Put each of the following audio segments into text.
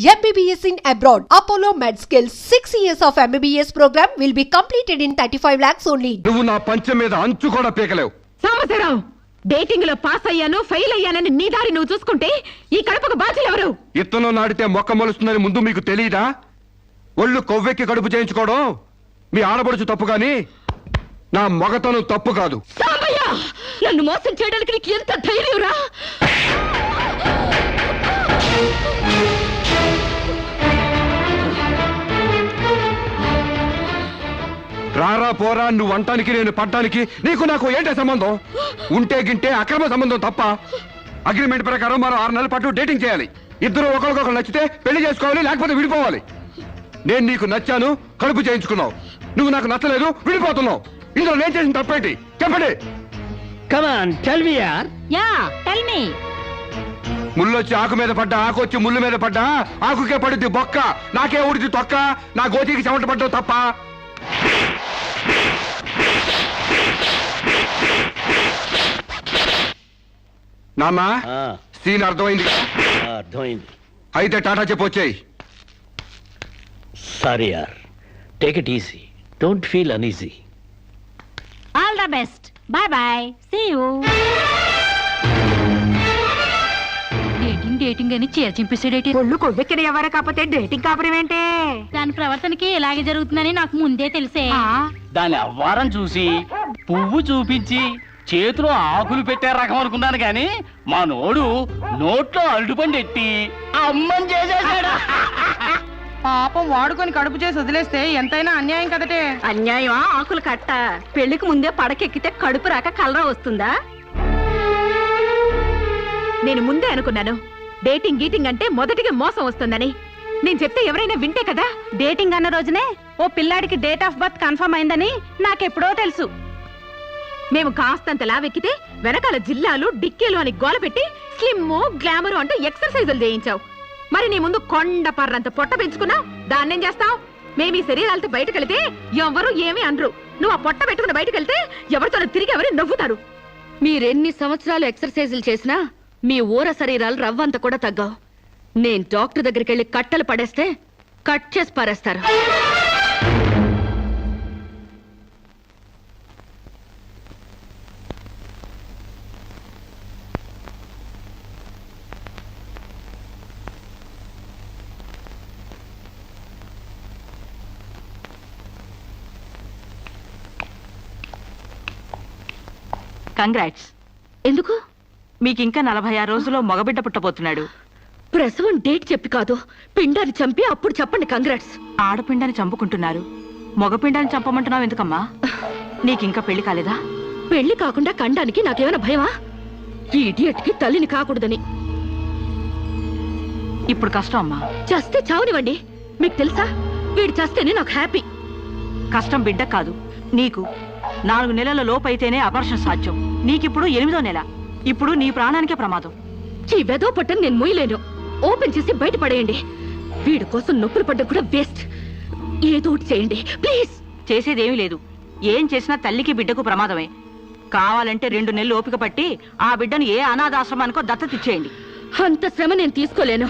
MBBS in abroad. Apollo MedSkill 6 years of MBBS program will be completed in 35 lakhs only. నువ్వు నా పంచం మీద అంచు కూడా పీకలేవు. సాంబశివరావు డేటింగ్లో పాస్ అయ్యాను ఫెయిల్ అయ్యానని నీ దారి నువ్వు చూసుకుంటే ఈ కడపకు బాధ్యులు ఎవరు? ఇత్తనం నాటితే మొక్క మొలుస్తుందని ముందు మీకు తెలియదా ఒళ్ళు కొవ్వెక్కి కడుపు చేయించుకోవడం మీ ఆడపడుచు తప్పు కానీ నా మగతనం తప్పు కాదు. సాంబయ్య నన్ను మోసం చేయడానికి నీకు ఎంత ధైర్యం రా? రారా పోరా నువ్వు అంటానికి నేను పడ్డానికి నీకు నాకు ఏంటే సంబంధం? ఉంటే గింటే అక్రమ సంబంధం తప్ప అగ్రిమెంట్ ప్రకారం మరో ఆరు నెలల పాటు డేటింగ్ చేయాలి. ఇద్దరు ఒకరికొకరు నచ్చితే పెళ్ళి చేసుకోవాలి లేకపోతే విడిపోవాలి. నేను నీకు నచ్చాను కడుపు చేయించుకున్నావు. నువ్వు నాకు నచ్చలేదు విడిపోతున్నావు. ఇందులో నేను చేసిన తప్పేంటి? చెప్పండి. యా టెల్ మీ ముళ్ళొచ్చి ఆకు మీద పడ్డా ఆకు వచ్చి ముళ్ళు మీద పడ్డా ఆకుకే పడుద్ది బొక్క. నాకే ఊడిది తొక్క నా గోతికి చెమట పడ్డావు తప్ప. Ah, సీన్ అర్థమైంది. అర్థమైంది. అయితే టాటా చెప్పు వచ్చాయి. సారీ యార్. Take it easy. Don't feel uneasy. All the best. Bye bye. See you. Dating dating అని చీర చింపేసాడేటి ఒళ్ళు కొవ్వెక్కిన ఎవరు కాకపోతే డేటింగ్ కాపురం ఏంటే? దాని ప్రవర్తనకి ఇలాగే జరుగుతుందని నాకు ముందే తెలిసే. ఆ, దాని అవ్వారం చూసి పువ్వు చూపించి చేతిలో ఆకులు పెట్టే రకం అనుకున్నాను కానీ మా నోడు నోట్లో అల్లుపండి ఎట్టి అమ్మని చేసేసాడు. పాపం వాడుకొని కడుపు చేసి వదిలేస్తే ఎంతైనా అన్యాయం కదటే. అన్యాయం ఆకులు కట్ట. పెళ్ళికి ముందే పడకెక్కితే కడుపు రాక కలరా వస్తుందా? నేను ముందే అనుకున్నాను. డేటింగ్ గీటింగ్ అంటే మొదటిగా మోసం వస్తుందని. నేను చెప్తే ఎవరైనా వింటే కదా? డేటింగ్ అన్న రోజునే ఓ పిల్లాడికి డేట్ ఆఫ్ బర్త్ కన్ఫర్మ్ అయిందని నాకెప్పుడో తెలుసు. మేము కాస్తంత లావెక్కితే వెనకాల జిల్లాలు డిక్కీలు అని గోల పెట్టి స్లిమ్ గ్లామరు అంటే ఎక్సర్సైజులు చేయించావు. మరి నీ ముందు కొండ పర్రంత పొట్ట పెంచుకున్నావు దాన్నేం చేస్తావు? మేము ఈ శరీరాలతో బయటకు వెళితే ఎవరు ఏమీ అనరు. నువ్వు ఆ పొట్ట పెట్టుకుని బయటకు వెళ్తే ఎవరితో తిరిగి ఎవరు నవ్వుతారు. మీరెన్ని సంవత్సరాలు ఎక్సర్సైజులు చేసినా మీ ఊర శరీరాలు రవ్వంత కూడా తగ్గవు. నేను డాక్టర్ దగ్గరికి వెళ్ళి కట్టలు పడేస్తే కట్ చేసి పారేస్తారు. కంగ్రాట్స్ ఎందుకు? మీకు ఇంకా నలభై ఆరు రోజుల్లో మగబిడ్డ పుట్టబోతున్నాడు. ప్రసవం డేట్ చెప్పి కాదు. పిండాన్ని చంపి అప్పుడు చెప్పండి కంగ్రాట్స్ ఆడపిండాన్ని చంపుకుంటున్నారు. మగపిండాన్ని చంపమంటున్నావు ఎందుకమ్మా? నీకింకా పెళ్ళి కాలేదా? పెళ్ళి కాకుండా కండానికి నాకేమైనా భయమా? ఈ ఇడియట్కి తల్లిని కాకూడదని. ఇప్పుడు కష్టం అమ్మా. చస్తే చావునివ్వండి. మీకు తెలుసా? వీడు చస్తేనే నాకు హ్యాపీ కష్టం బిడ్డ కాదు. నీకు నాలుగు నెలల లోపైతేనే అపర్షన్ సాధ్యం. నీకిప్పుడు ఎనిమిదో నెల. ఇప్పుడు నీ ప్రాణానికే ప్రమాదం. ఈ వెదో పట్టని నేను మొయ్యలేను. ఓపెన్ చేసి బయట పడేయండి. వీడి కోసం నొప్పులు పడ్డం కూడా వేస్ట్. ఏదో చేయండి. ప్లీజ్. చేసేదేమీ లేదు. ఏం చేసినా తల్లికి బిడ్డకు ప్రమాదమే. కావాలంటే రెండు నెలలు ఓపిక పట్టి ఆ బిడ్డను ఏ అనాథాశ్రమానికో దత్తతిచ్చేయండి అంత శ్రమ నేను తీసుకోలేను.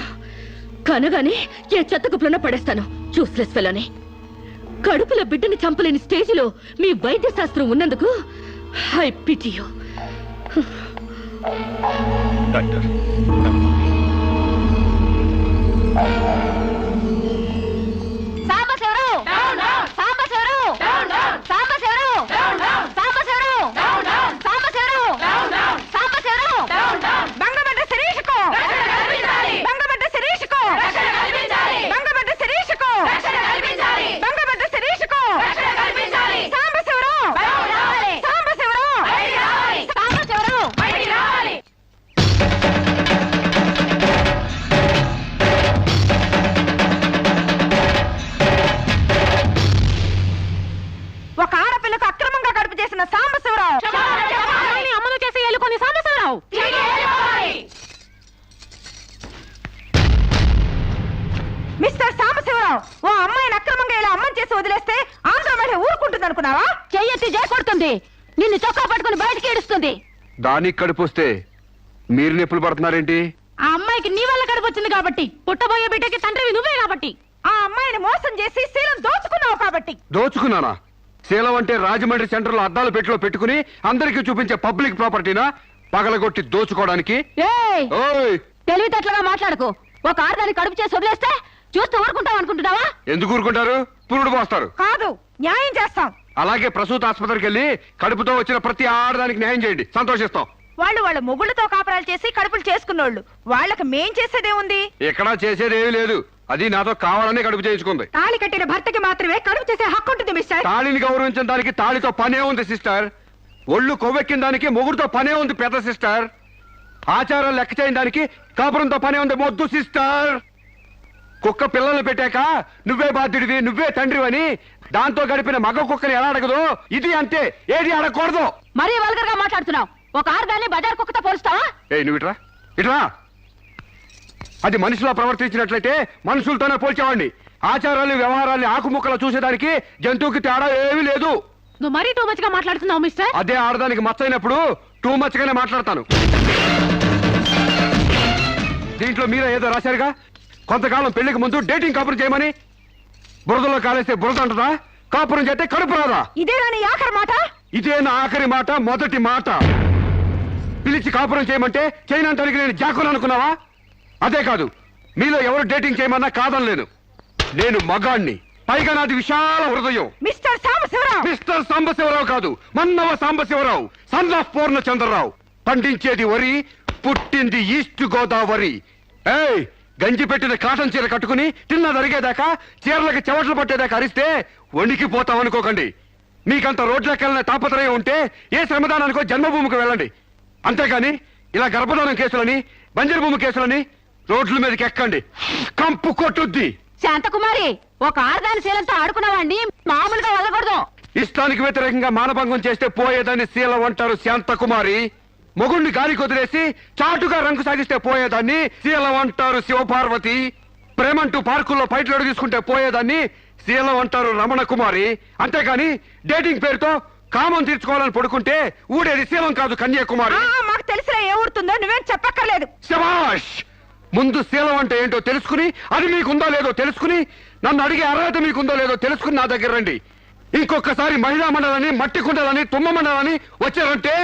కనగానే ఏ చెత్త కుప్పలోనే పడేస్తాను. చూస్లెస్ ఫెలోని కడుపులో బిడ్డని చంపలేని స్టేజిలో మీ వైద్య శాస్త్రం ఉన్నందుకు ఐ పిటి యు డాక్టర్ నీకు కడుపు వస్తే మీరు నొప్పులు పడుతున్నారేంటి? ఆ అమ్మాయికి నీ వల్ల కడుపు వచ్చింది కాబట్టి పుట్టబోయే బిడ్డకి తండ్రివి నువ్వే కాబట్టి ఆ అమ్మాయిని మోసం చేసి శీలం దోచుకున్నావు కాబట్టి. దోచుకున్నానా? శీలం అంటే రాజమండ్రి సెంటర్లో అద్దాలు పెట్టిలో పెట్టుకుని అందరికీ చూపించే పబ్లిక్ ప్రాపర్టీనా? పగలగొట్టి దోచుకోవడానికి? తెలివితేటలుగా మాట్లాడకు. ఒక ఆడదాన్ని కడుపు చేసి వదిలేస్తే చూస్తూ ఊరుకుంటావు అనుకుంటున్నావా? ఎందుకు ఊరుకుంటారు? పురుడు పోస్తారు. కాదు. న్యాయం చేస్తాం. అలాగే ప్రసూత ఆసుపత్రికి వెళ్ళి కడుపుతో వచ్చిన ప్రతి ఆడదానికి న్యాయం చేయండి. సంతోషిస్తాం. వాళ్ళు వాళ్ళ మొగుళ్ళతో కాపురాలు చేసి కడుపులు చేసుకున్నోళ్ళు. వాళ్ళకి మేం చేసేదే ఉంది ఎక్కడా చేసేది ఏమీ లేదు. అది నాతో కావాలని కడుపు చేయించుకుంది. తాళి కట్టిన భర్తకి మాత్రమే కడుపు చేసే హక్కు ఉంటుంది మిస్టర్. తాళిని గౌరవించిన దానికి తాళితో పనే ఉంది సిస్టర్. ఒళ్ళు కొవ్వెక్కిన దానికి మొగుడుతో పనే ఉంది పెద్ద సిస్టర్. ఆచారం లెక్క చేయని దానికి కాపురంతో పనే ఉంది మొద్దు సిస్టర్. కుక్క పిల్లల్ని పెట్టాక నువ్వే బాధ్యుడివి నువ్వే తండ్రివని దాంతో గడిపిన మగ కుక్కని ఎలా అడగదు? ఇది అంతే. ఏది అడగకూడదు. మరీ వల్గర్గా మాట్లాడుతున్నావు. ఒక ఆడదాన్ని బజార్ కుక్కతో పోలుస్తావా? ఏ నువ్వు ఇట్రా. ఇట్రా. అది మనిషిలో ప్రవర్తించినట్లయితే మనుషులతోనే పోల్చేవాడిని. ఆచారాలు వ్యవహారాలు ఆకుముక్కలు చూసేదానికి జంతువుకి తేడా ఏమీ లేదు. నువ్వు మరీ టూ మచ్గా మాట్లాడుతున్నావు మిస్టర్ అదే ఆడదానికి మచ్చైనప్పుడు టూ మచ్ గానే మాట్లాడతాను. దీంట్లో మీరే ఏదో రాశారుగా? కొంతకాలం పెళ్ళికి ముందు డేటింగ్ కాపురం చేయమని బురదలో కాలేస్తే బురద అంటదా? కాపురం చేస్తే కడుపు రాదా? ఇదే నీ ఆఖరి మాట? ఇదే నా ఆఖరి మాట మొదటి మాట. పిలిచి కాపురం చేయమంటే చేయనంటానికి నేను జాకులు అనుకున్నావా? అదే కాదు మీలో ఎవరు డేటింగ్ చేయమన్నా కాదనలేను నేను మగాణ్ణి. పైగా నాది విశాల హృదయం. మిస్టర్ సాంబశివరావు! మిస్టర్ సాంబశివరావు కాదు మన్నవ సాంబశివరావు సన్ ఆఫ్ పూర్ణచంద్రరావు. పండించేది వరి పుట్టింది ఈస్ట్ గోదావరి. ఏయ్ గంజి పెట్టిన కాటన్ చీర కట్టుకుని తిన్న జరిగేదాకా చీరలకు చెవట్లు పట్టేదాకా అరిస్తే వణికిపోతాం అనుకోకండి మీకంత రోడ్లకెళ్ళిన తాపత్రయం ఉంటే ఏ శ్రమదానానికో జన్మభూమికి వెళ్ళండి. అంతేగాని ఇలా గర్భధానం కేసులని బంజరు భూమి కేసులని రోడ్ల మీదకి ఎక్కండి. కంపు కొట్టుద్ది. శాంతకుమారి ఒక ఆడదాని శీలంతో ఆడుకున్నావాడిని మామూలుగా వదలకూడదు. ఇష్టానికి వ్యతిరేకంగా మానభంగం చేస్తే పోయేదాన్ని శీల అంటారు శాంతకుమారి. మొగుణ్ణి గాలికి వదిలేసి చాటుగా రంగు సాగిస్తే పోయేదాన్ని. శీలం అంటారు శివపార్వతి. ప్రేమంటూ పార్కుల్లో పైట్లు తీసుకుంటే పోయేదాన్ని. శీలం అంటారు రమణ కుమారి. అంతేగాని డేటింగ్ పేరుతో కామం తీర్చుకోవాలని పడుకుంటే ఊడేది శీలం కాదు కన్యాకుమారి. మాకు తెలిసిన ఏ ఊరుతుందో నువ్వేం చెప్పక్కర్లేదు. ముందు శీలం అంటే ఏంటో తెలుసుకుని అది మీకుందో లేదో తెలుసుకుని నన్ను అడిగే అర్హత మీకుందో లేదో తెలుసుకుని నా దగ్గర రండి. ఇంకొకసారి మహిళా మండలని మట్టి కుండలని తుమ్మ మండలని వచ్చారంటే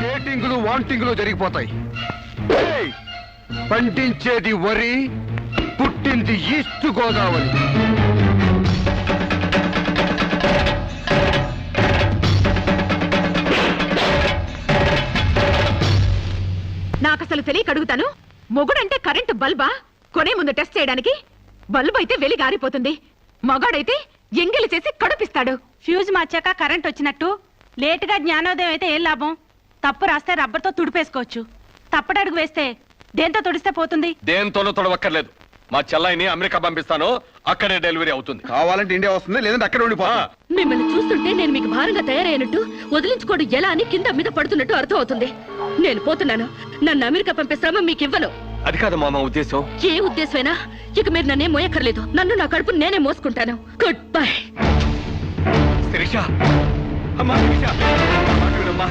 డేటింగులు వాంటింగులు జరిగిపోతాయి! పండించేది వరి పుట్టింది ఈస్ట్ గోదావరి. నాకు అసలు తెలియక అడుగుతాను మొగుడంటే కరెంటు బల్బా? కొనే ముందు టెస్ట్ చేయడానికి? బల్బు అయితే వెలి గారిపోతుంది. మగాడైతే ఎంగిలి చేసి కడుపిస్తాడు. ఫ్యూజ్ మార్చాక కరెంట్ వచ్చినట్టు. లేటుగా జ్ఞానోదయం అయితే ఏం లాభం? తప్పు రాస్తే రబ్బర్తో తుడిపేసుకోవచ్చు. తప్పటడుగు వేస్తే దేంతో తుడిస్తే పోతుంది? దేంతోనూ తొడవక్కర్లేదు. మా చెల్లాయిని అమెరికా పంపిస్తాను అక్కడే డెలివరీ అవుతుంది. కావాలంటే ఇండియా వస్తుంది లేదంటే అక్కడ ఉండిపో మిమ్మల్ని చూస్తుంటే నేను మీకు భారంగా తయారైనట్టు వదిలించుకోవడం ఎలా అని కింద మీద పడుతున్నట్టు అర్థం అవుతుంది నేను పోతున్నాను. నన్ను అమెరికా పంపే శ్రమ మీకు ఇవ్వను అది కాదు మామ ఉద్దేశం. ఏ ఉద్దేశమైనా? ఇక మీరు నన్నే మోయక్కర్లేదు. నన్ను నా కడుపు నేనే మోసుకుంటాను. Good bye Sirisha! అమ్మా అమ్మా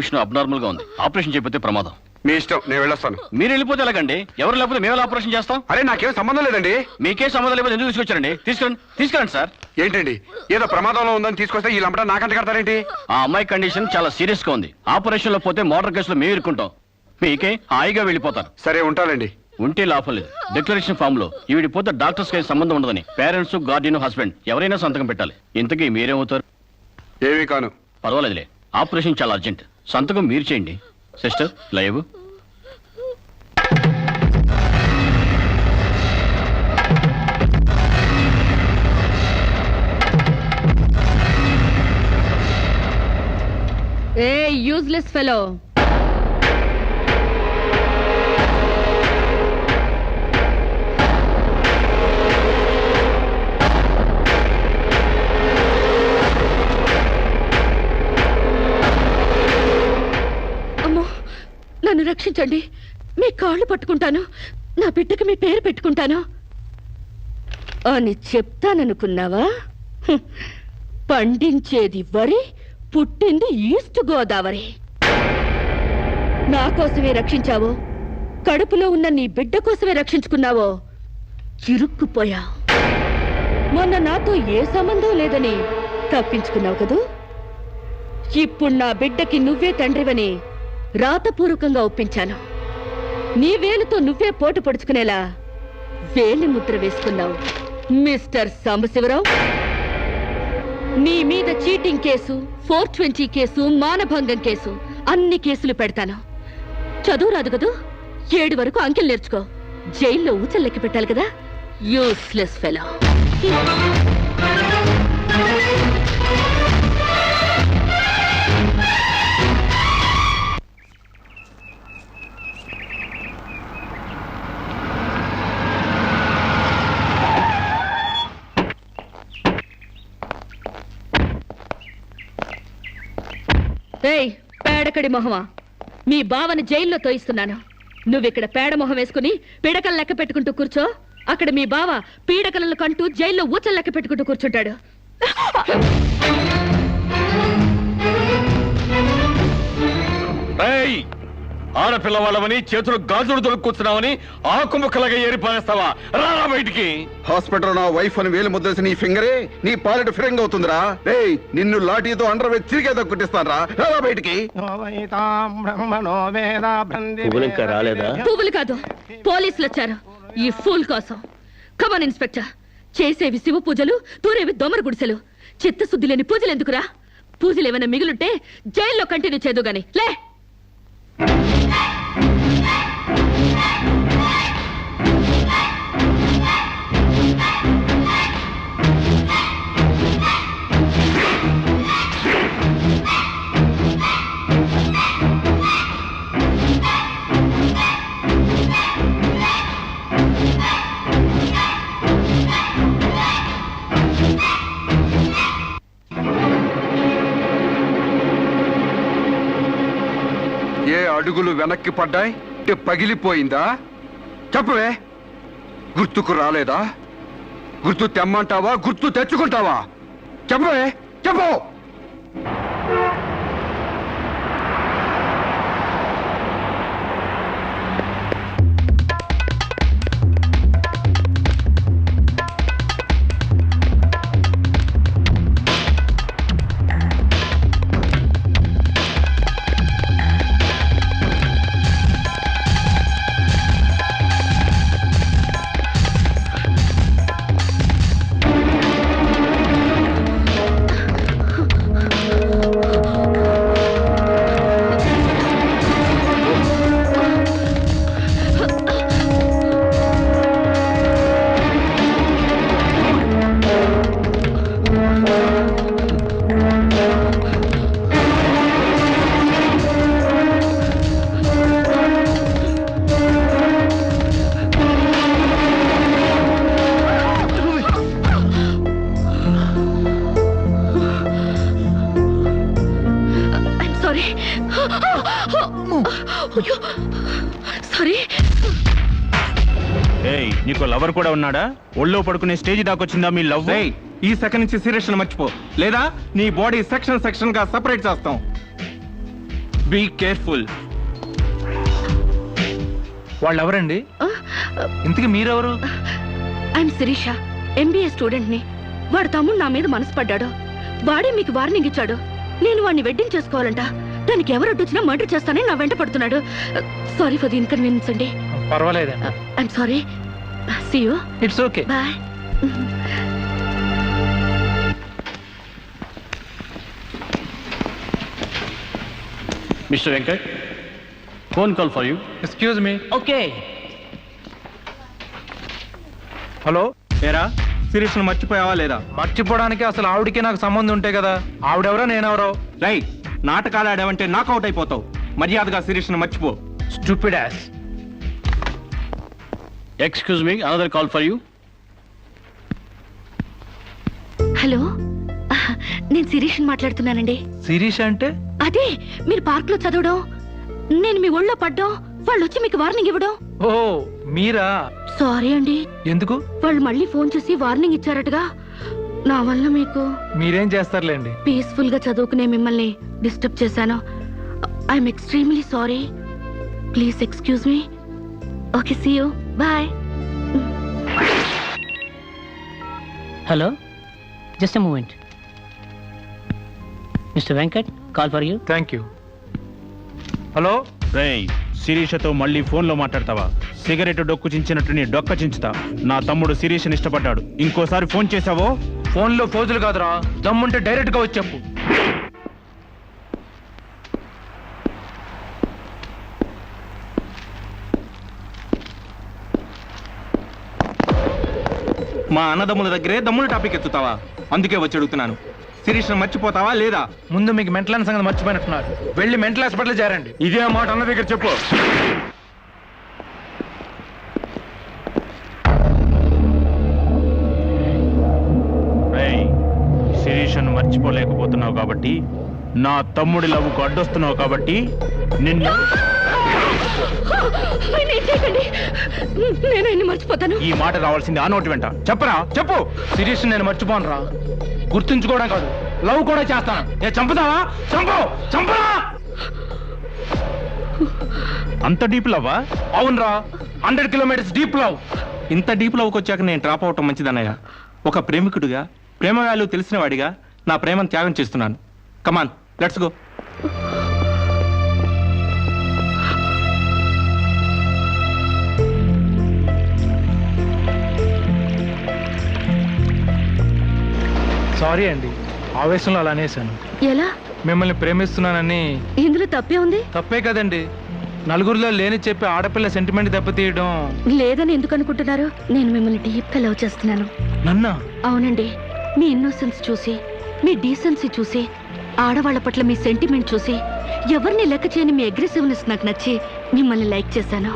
పొజిషన్ అబ్నార్మల్గా ఉంది. ఆపరేషన్ చేయకపోతే ప్రమాదం. మీ ఇష్టం నేను వెళ్ళొస్తాను. మీరు వెళ్ళిపోతే ఎలాగండి? ఎవరు లేకపోతే మేము ఆపరేషన్ చేస్తాం? అరే నాకేం సంబంధం లేదండి. మీకే సంబంధం లేకపోతే ఎందుకు తీసుకొచ్చారండి? తీసుకురండి తీసుకురండి సార్. ఏంటండి? ఏదో ప్రమాదంలో ఉందని తీసుకొస్తే ఈ లంపట నాకంట కడతారేంటి? ఆ అమ్మాయి కండిషన్ చాలా సీరియస్గా ఉంది. ఆపరేషన్లో పోతే మోటార్ కేసులో మేము ఇరుక్కుంటాం. మీకే హాయిగా వెళ్ళిపోతారు. సరే ఉంటానండి. ఉంటే లాభం లేదు. డిక్లరేషన్ ఫామ్లో ఈవిడి పోతే డాక్టర్స్కి సంబంధం ఉండదని. పేరెంట్స్ గార్డియన్ హస్బెండ్ ఎవరైనా సంతకం పెట్టాలి. ఇంతకీ మీరేమవుతారు? ఏమీ కాను. పర్వాలేదులే. ఆపరేషన్ చాలా అర్జెంట్. సంతకం మీరు చేయండి. Sister live a useless fellow రక్షించండి. మీ కాళ్ళు పట్టుకుంటాను. నా బిడ్డకి మీ పేరు పెట్టుకుంటాను. అని చెప్తాననుకున్నావా? పండించేది వరి పుట్టింది ఈస్ట్ గోదావరి. నా కోసమే రక్షించావో? కడుపులో ఉన్న నీ బిడ్డ కోసమే రక్షించుకున్నావో? చిరుక్కుపోయా మొన్న నాతో ఏ సంబంధం లేదని తప్పించుకున్నావు కదూ? ఇప్పుడు నా బిడ్డకి నువ్వే తండ్రివని రాతపూర్వకంగా ఒప్పించాను. నీ వేలుతో నువ్వే పోటు పొడుచుకునేలా వేలి ముద్ర వేసుకున్నావు మిస్టర్ సాంబశివరావు. నీ మీద cheating case four twenty case మానభంగం కేసు అన్ని కేసులు పెడతాను. చదువు రాదు కదూ? ఏడు వరకు అంకెలు నేర్చుకో. జైల్లో ఊచల్లెక్కి పెట్టాలి కదా? యూస్లెస్ ఫెలో పేడకడి మొహమా? మీ బావని జైల్లో తోయిస్తున్నాను. నువ్విక్కడ పేడ మొహం వేసుకుని పిడకలు లెక్క పెట్టుకుంటూ కూర్చో. అక్కడ మీ బావ పీడకలను కంటూ జైల్లో ఊచలు లెక్క పెట్టుకుంటూ కూర్చుంటాడు. ఏయ్! ఆడపిల్ల వాళ్ళవని చేతులు గాజులు దొరుకుతున్నావని ఆకు ముక్కలుగా ఏరి పారేస్తావా? రారా బయటికి. హాస్పిటల్ నా వైఫ్ అని వేలు ముద్రేసి నీ ఫింగరే నీ పాలెట్ ఫిరంగ్ అవుతుందిరా ఏయ్ నిన్ను లాఠీతో అండర్ వేసి తిరిగేదో కుట్టిస్తాను రా రారా బయటికి. పువ్వులు ఇంకా రాలేదా? పువ్వులు కాదు పోలీసులు వచ్చారు ఈ ఫూల్ కోసం. Come on inspector. చేసేవి శివ పూజలు తూరేవి దోమర గుడిసెలు. చిత్తశుద్ధి లేని పూజలు ఎందుకురా? పూజలు ఏమైనా మిగులుంటే జైల్లో కంటిన్యూ చేదు గాని. లే! అడుగులు వెనక్కి పడ్డాయి పగిలిపోయిందా? చెప్పవే గుర్తుకు రాలేదా? గుర్తు తెమ్మంటావా గుర్తు తెచ్చుకుంటావా? చెప్పవే చెప్పవు లవర్ కూడా ఉన్నాడా? ఒళ్ళో పడుకునే స్టేజ్ దాకొచ్చిందా మీ లవ్? ఈ సెకండ్ నుంచి సీరియస్ మర్చిపో. లేదా నీ బాడీ సెక్షన్ సెక్షన్గా సెపరేట్ చేస్తాం. Be careful. వాళ్ళు ఎవరండి ఇంతకీ మీరెవరు? ఐఎమ్ శిరీష ఎంబీఏ స్టూడెంట్ని. వాడు తమ్ముడు నా మీద మనసు పడ్డాడు. వాడే మీకు వార్నింగ్ ఇచ్చాడు. నేను వాడిని వెడ్డింగ్ చేసుకోవాలంట. దానికి ఎవరు అడ్డొచ్చినా మర్డర్ చేస్తానని నా వెంట పడుతున్నాడు. సారీ ఫర్ ది ఇన్కన్వీనియన్స్ అండి. పర్వాలేదండి. I'm sorry. See you it's okay bye mister Venkat phone call for you excuse me okay hello ఏరా? శిరీష్ మర్చిపోయావా లేదా? మర్చిపోవడానికి అసలు ఆవిడకి నాకు సంబంధం ఉంటే కదా? ఆవిడెవరో నేనెవరో? రై నాటకాలు ఆడావంటే నాకౌట్ అయిపోతావు. మర్యాదగా శిరీష్ మర్చిపో. Stupid ass excuse me another call for you hello? నేను శిరీష్ మాట్లాడుతున్నానండి. శిరీష్ అంటే? అదే మీరు పార్క్లో చదవడం నేను మీ ఒళ్ళో పడ్డం వాళ్ళు వచ్చి మీకు వార్నింగ్ ఇవ్వడం. ఓ మీరా? సారీ అండి. ఎందుకు? వాళ్ళు మళ్ళీ ఫోన్ చేసి వార్నింగ్ ఇచ్చారటగా. నా వల్ల మీకు మీరేం చేస్తారులేండి? పీస్ఫుల్గా చదువుకునే మిమ్మల్ని డిస్టర్బ్ చేశాను. I'm extremely sorry please excuse me okay see you bye. Hello just a moment mister Venkat call for you thank you hello రేయ్ శిరీషతో మళ్ళీ ఫోన్లో మాట్లాడతావా? సిగరెట్ డొక్కు చించినట్టు నీ డొక్క చించుతా. నా తమ్ముడు శిరీష్ని ఇష్టపడ్డాడు. ఇంకోసారి ఫోన్ చేసావో ఫోన్లో ఫోజులు కాదురా. దమ్ముంటే డైరెక్ట్గా వచ్చి చెప్పు. మా అన్నదమ్ముల దగ్గరే దమ్ముల టాపిక్ ఎత్తుతావా? అందుకే వచ్చి అడుగుతున్నాను. శిరీష్ మర్చిపోతావా లేదా? ముందు మీకు మెంటల్ సంగతి మర్చిపోయినట్టున్నారు. వెళ్ళి మెంటల్ హాస్పిటల్ చేరండి. ఇదే మాట అన్న దగ్గర చెప్పు. రేయ్ శిరీషను మర్చిపోలేకపోతున్నావు కాబట్టి నా తమ్ముడి లవ్వుకు అడ్డొస్తున్నావు కాబట్టి నిన్ను నేను ఆయన మర్చిపోతాను. ఈ మాట రావాల్సింది ఆ నోటి వెంట. చెప్పరా? చెప్పు. సిరీస్ నేను మర్చిపోను రా గుర్తుంచుకోవడం కాదు. లవ్ కూడా చేస్తాను. ఏ చంపుతావా? చంపు! చంపరా! అంత డీప్ లవ్వా? అవునరా. Hundred kilometres deep love. ఇంత డీప్ లవ్కి వచ్చాక నేను డ్రాప్ అవటం మంచిదన్నయ్య. ఒక ప్రేమికుడిగా ప్రేమ వాల్యూ తెలిసిన వాడిగా నా ప్రేమను త్యాగం చేస్తున్నాను. కమాన్ లెట్స్ గో సారీ అండి. ఆవేశంలో అలా అనేసాను ఎలా? మిమ్మల్ని ప్రేమిస్తున్నానని ఇందులో తప్పే ఉంది? తప్పే కదండి. నలుగురిలో లేని చెప్పి ఆడపిల్ల సెంటిమెంట్ దెబ్బతీయడం. లేదని ఎందుకు అనుకుంటున్నారు? నేను మిమ్మల్ని డీప్గా లవ్ చేస్తున్నాను. నన్నా? అవునండి. మీ ఇన్నోసెన్స్ చూసి మీ డీసెన్సీ చూసి ఆడవాళ్ళ పట్ల మీ సెంటిమెంట్ చూసి ఎవరిని లెక్క చేయని మీ అగ్రెసివ్నెస్ నాకు నచ్చి మిమ్మల్ని లైక్ చేశాను.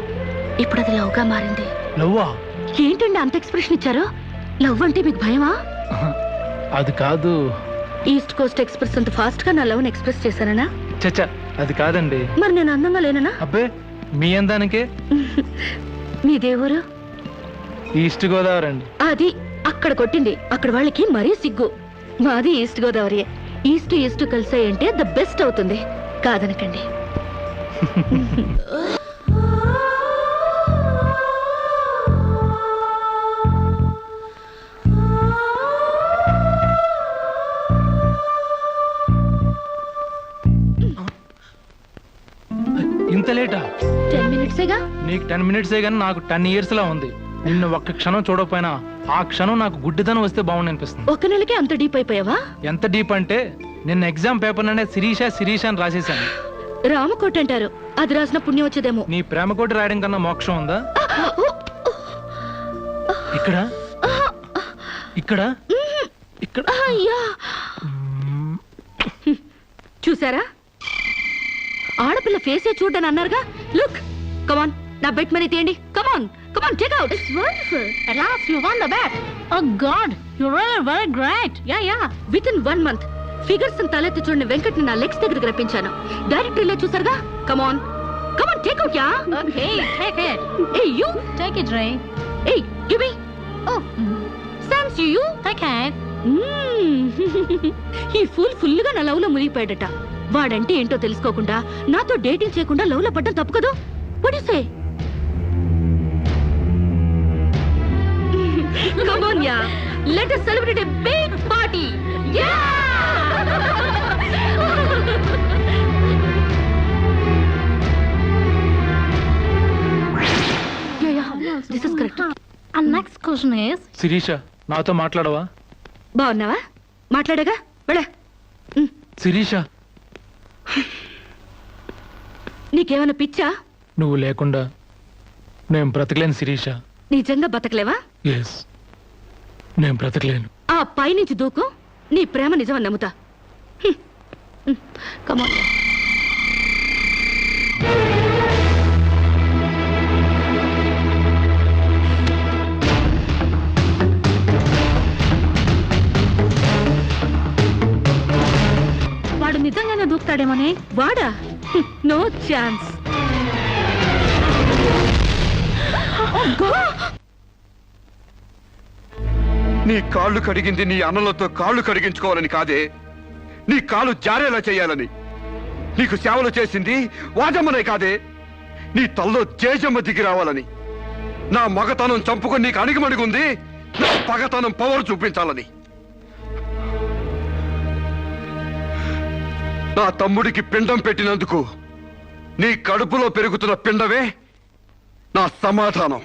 ఇప్పుడు అది లవ్గా మారింది. లవ్వా? ఏంటండి అంత ఎక్స్ప్రెషన్ ఇచ్చారు? లవ్ అంటే మీకు భయమా? అది కాదు. ఈస్ట్ కోస్ట్ ఎక్స్ప్రెస్ అంత ఫాస్ట్గా నా లవ్ ఎక్స్ప్రెస్ చేశానా చచ్చా అది కాదండి. మరి నేను అందంగా లేననా? అబ్బే మీ అందానికే. మీ దేవురు? ఈస్ట్ గోదావరి అండి అది అక్కడ కొట్టింది. అక్కడ వాళ్ళకి మరీ సిగ్గు. మాది ఈస్ట్ గోదావరి. ఈస్ట్ ఈస్ట్ కలిసాయంటే ద బెస్ట్ అవుతుంది. కాదనకండి. ఇంత లేటా? టెన్ మినిట్సేగా నీకు టెన్ మినిట్సే కానీ నాకు టెన్ ఇయర్స్ లా ఉంది. నిన్ను ఒక్క క్షణం చూడకపోయినా ఆ క్షణం నాకు గుడ్డిదనం వస్తే బాగుంది అనిపిస్తుంది. ఒక నెలకి అంత డీప్ అయిపోయావా? ఎంత డీప్ అంటే నిన్న ఎగ్జామ్ పేపర్ అనే శిరీష శిరీష అని రాసేసాను రామకోట అంటారు. అది రాసిన పుణ్యం వచ్చేదేమో. నీ ప్రేమ కోటి రాయడం కన్నా మోక్షం ఉందా? ఇక్కడ? ఇక్కడ? ఇక్కడ? అయ్యా. చూసారా? ఆడపిల్ల ఫేసే చూడని అన్నారుగా? లుక్ కమాన్ నా బెట్ మనీ తీయండి. Come on come on take out it's wonderful at last you won the bet. Oh god you really very great. Yeah yeah. Within one month figures తలెత్తి చూడని వెంకట్ నా లెగ్స్ దగ్గరికి రప్పించాను. డైరెక్టరీలో చూసారుగా? Come on come on take out yeah okay take it A you take it రే ఏ give me ఓ సామ్స్ యు టేక్ ఇట్ ఈ ఫుల్ ఫుల్గా నా లవ్లో మునిగిపోయాడట. వాడంటే ఏంటో తెలుసుకోకుండా నాతో డేటింగ్ చేయకుండా లవ్లో పడ్డం తప్పు కదా? నాతో మాట్లాడవా? బాగున్నావా? మాట్లాడగా? వెళ్ళ. శిరీషా నీకేమైనా పిచ్చా? నువ్వు లేకుండా నేను బ్రతకలేను శిరీష. నిజంగా బతకలేవా? ఎస్ నేను బ్రతకలేను. ఆ పైనుంచి దూకు. నీ ప్రేమ నిజమని నమ్ముతా. కమాన్ వాడా? No chance. నీ కాళ్ళు కడిగింది నీ అన్నలతో కాళ్ళు కడిగించుకోవాలని కాదే. నీ కాళ్ళు జారేలా చేయాలని. నీకు సేవలు చేసింది వాజమ్మనే కాదే. నీ తల్లో జేజమ్మ దిగి రావాలని. నా మగతనం చంపుకొని నీకు అణిగిమణిగుంది. నా పగతనం పవర్ చూపించాలని. నా తమ్ముడికి పిండం పెట్టినందుకు నీ కడుపులో పెరుగుతున్న పిండమే నా సమాధానం.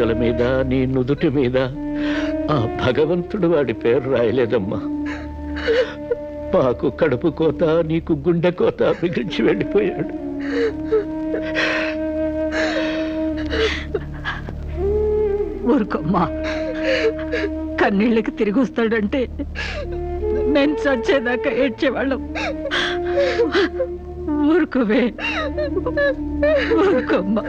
బియ్యపు మీద నీ నుదుటి మీద. ఆ భగవంతుడు వాడి పేరు రాయలేదమ్మా. మాకు కడుపు కోత నీకు గుండె కోత మిగిల్చి వెళ్ళిపోయాడు. ఊరుకోమ్మా. కన్నీళ్ళకి తిరిగి వస్తాడంటే నేను చచ్చేదాకా ఏడ్చేవాళ్ళం. ఊరుకోవే. ఊరుకోమ్మా.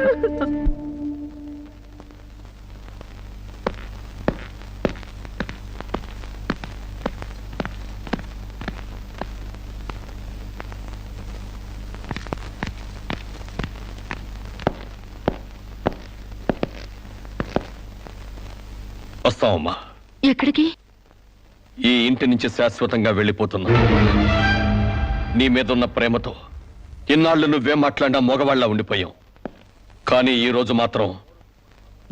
వస్తామమ్మా ఎక్కడికి? ఈ ఇంటి నుంచి శాశ్వతంగా వెళ్ళిపోతున్నా. నీ మీదున్న ప్రేమతో ఇన్నాళ్ళు నువ్వే మాట్లాడినా మగవాళ్ళ ఉండిపోయాం కానీ ఈ రోజు మాత్రం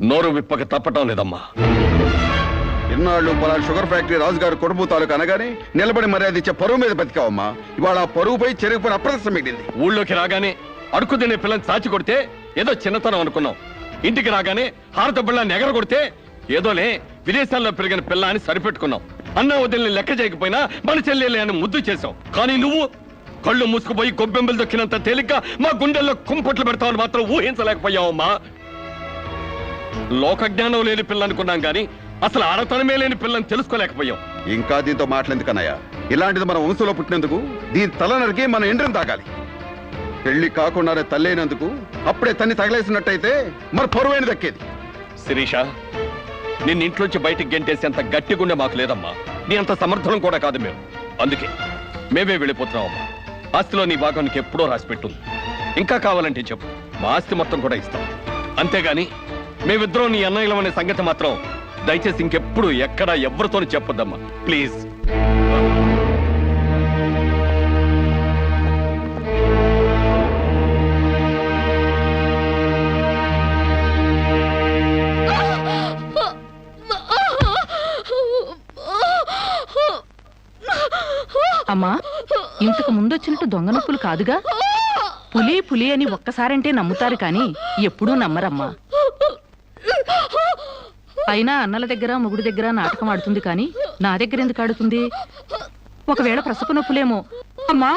నోరు విప్పక తప్పటం లేదమ్మా. ఇన్నాళ్ళు పలా షుగర్ ఫ్యాక్టరీ రాజుగారు కొడుపు తాలూకు అనగానే నిలబడి మర్యాద ఇచ్చే పరువు మీద బతికావమ్మా. ఇవాళ ఆ పరుగుపై చెరుగుపై అప్రదర్శనం మిగిలింది ఊళ్ళోకి రాగానే అడుకు తినే పిల్లని చాచి కొడితే ఏదో చిన్నతనం అనుకున్నాం ఇంటికి రాగానే హారత బిళ్ళని ఎగర కొడితే ఏదోలే విదేశాల్లో పెరిగిన పిల్ల అని సరిపెట్టుకున్నాం అన్న వదిలిని లెక్క చేయకపోయినా మన చెల్లెలే అని ముద్దు చేశావు. కానీ నువ్వు కళ్ళు మూసుకుపోయి గొబ్బెంబలు దొక్కినంత తేలిక మా గుండెల్లో కుంపట్లు పెడతావని మాత్రం ఊహించలేకపోయావమ్మా. లోక జ్ఞానం లేని పిల్ల అనుకున్నాం కానీ అసలు ఆడతనమే లేని పిల్లని తెలుసుకోలేకపోయాం ఇంకా దీంతో మాట్లాడేందుకన్నయ్య ఇలాంటిది మన వంశంలో పుట్టినందుకు దీని తల నరికి మన ఎండ్రం తాగాలి. పెళ్ళి కాకుండానే తల్లైనందుకు అప్పుడే తన్ని తగలేసినట్టయితే మరి పరువైన దక్కేది. శిరీష నిన్న ఇంట్లోంచి బయటికి గెంటేసేంత గట్టి గుండె మాకు లేదమ్మా. నీ అంత సమర్థనం కూడా కాదు మేము. అందుకే మేమే వెళ్ళిపోతున్నామమ్మా. ఆస్తిలో నీ భాగం ఎప్పుడో రాసిపెట్టుంది ఇంకా కావాలంటే చెప్పు. మా ఆస్తి మొత్తం కూడా ఇస్తాం. అంతేగాని మేమిద్దరం నీ అన్నయ్యలం అనే సంగతి మాత్రం దయచేసి ఇంకెప్పుడు ఎక్కడ ఎవరితోనూ చెప్పొద్దమ్మా. ప్లీజ్. అమ్మా ఇంతకు ముందు వచ్చినట్టు దొంగ నొప్పులు కాదుగా? పులి పులి అని ఒక్కసారంటే నమ్ముతారు కానీ ఎప్పుడూ నమ్మరమ్మా. అయినా అన్నల దగ్గర మొగుడి దగ్గర నాటకం ఆడుతుంది కానీ నా దగ్గర ఎందుకు ఆడుతుంది? ఒకవేళ ప్రసవ నొప్పులేమో. అమ్మా!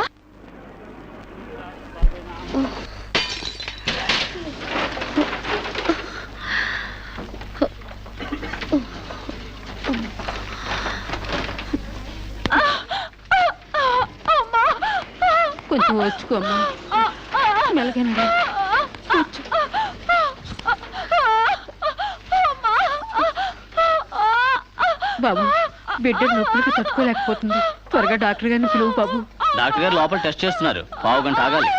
బిడ్డ నొప్పులకు తట్టుకోలేకపోతుంది త్వరగా డాక్టర్ గారిని పిలువు బాబు. డాక్టర్ గారు లోపల టెస్ట్ చేస్తున్నారు. పావు గంట ఆగాలి.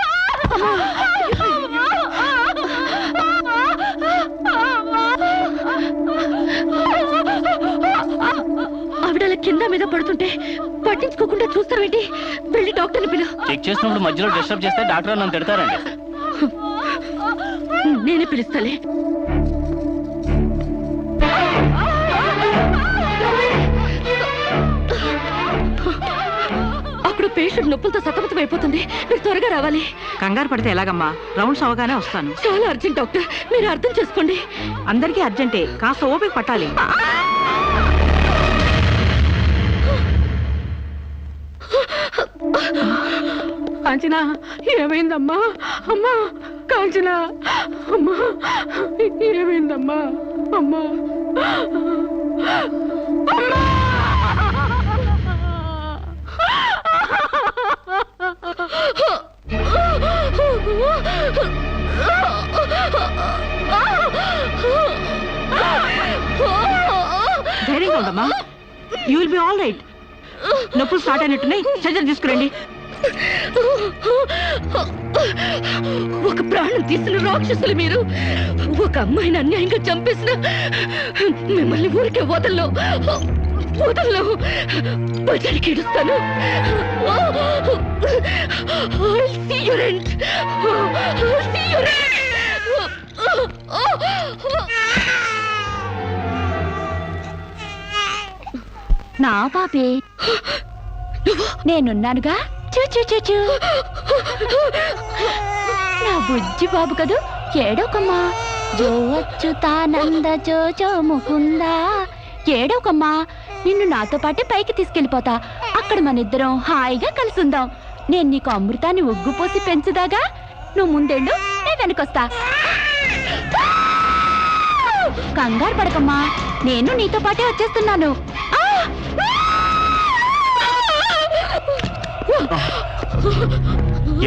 ఆవిడ కింద మీద పడుతుంటే పట్టించుకోకుండా చూస్తారేంటి వెళ్ళి డాక్టర్ని పిలు. చెక్ చేస్తున్నప్పుడు మధ్యలో డిస్టర్బ్ చేస్తే డాక్టర్ నన్ను తిడతారండి. నేనే పిలుస్తాలే. పేషెంట్ నొప్పులతో సతమతం అయిపోతుంది. మీరు త్వరగా రావాలి. కంగారు పడితే ఎలాగమ్మా? రౌండ్స్ అవగానే వస్తాను. చాలా అర్జెంట్ డాక్టర్. మీరు అర్థం చేసుకోండి. అందరికీ అర్జెంటే. కాస్త ఓపిక పట్టాలి. కాంచనా ఏమైందమ్మా? అమ్మా కాంచనా అమ్మా ఏమైందమ్మా? అమ్మా. ధైర్యంగా ఉండమ్మా you will be all right నొప్పులు స్టార్ట్ అయినట్టున్నాయి. సర్జరీ తీసుకురండి. ఒక ప్రాణం తీసిన రాక్షసులు మీరు. ఒక అమ్మాయిని అన్యాయంగా చంపేసిన మిమ్మల్ని ఊరికే వదల్లో. వదల్లో. బజారికి ఇడుస్తాను Oh! నా పాపే నేనున్నానుగా? చూ చూ చూ నా బుజ్జి బాబు కదూ? ఏడోకమ్మా. జో అచ్యుతానంద జో జో ముకుందా. ఏడోకమ్మా నిన్ను నాతో పాటే పైకి తీసుకెళ్ళిపోతా. అక్కడ మన ఇద్దరం హాయిగా కలుసుందాం. నేను నీకు అమృతాన్ని ఒగ్గుపోసి పెంచుదాగా. నువ్వు ముందెళ్ళు నేను వెనకొస్తా. కంగారు పడకమ్మా. నేను నీతో పాటే వచ్చేస్తున్నాను. ఆ!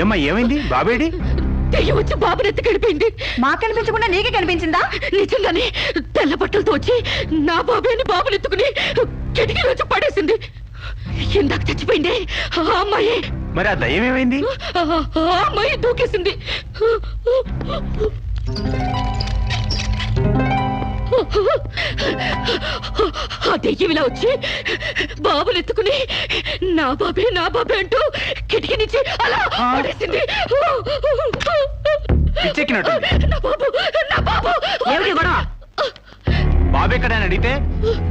ఏమ్మా ఏమైంది? బాబేడి? దెయ్యం వచ్చి బాబుని ఎత్తి గడిపోయింది మాకు కనిపించకుండా నీకే కనిపించిందా? నిజంగానే తెల్ల బట్టలతో వచ్చి నా బాబేని బాబుని ఎత్తుకుని కిటికీలో వచ్చి పడేసింది. ఇందాక చచ్చిపోయింది. ఆ అమ్మాయి. మరి ఆ దయ్యం ఏమైంది? ఆ అమ్మాయి దూకేసింది. ఆ దెయ్యం ఇలా వచ్చి బాబుని ఎత్తుకుని నా బాబే నా బాబే అంటూ కిటికీ నుంచి అలా పడేసింది. పిచ్చెక్కినట్టుంది. నా బాబు నా బాబు. ఏమిటి గొడవ? బాబు ఎక్కడని అడిగితే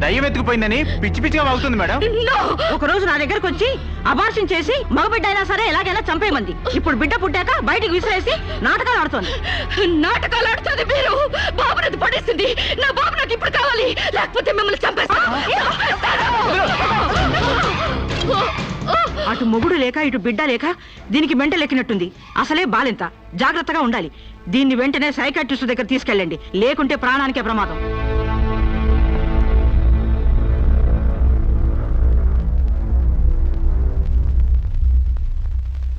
దయ్యం ఎత్తుకుపోయిందని పిచ్చి పిచ్చిగా వాగుతుంది మేడం. No! ఒక రోజు నా దగ్గరకు వచ్చి అబార్షన్ చేసి మగబిడ్డ అయినా సరే ఎలాగైనా చంపేయమంది. ఇప్పుడు బిడ్డ పుట్టాక బయటికి విసిరేసి నాటకాలు ఆడుతోంది. నాటకాలు ఆడుతుంది మీరు. బాబు నది పడేసింది. నా బాబు నాకు ఇప్పుడు కావాలి. లేకపోతే మిమ్మల్ని చంపేస్తాను అటు మొగుడు లేక ఇటు బిడ్డ లేక దీనికి మెంట లెక్కినట్టుంది. అసలే బాలింత. జాగ్రత్తగా ఉండాలి. దీన్ని వెంటనే సైకాట్రిస్ట్ దగ్గర తీసుకెళ్ళండి. లేకుంటే ప్రాణానికే ప్రమాదం.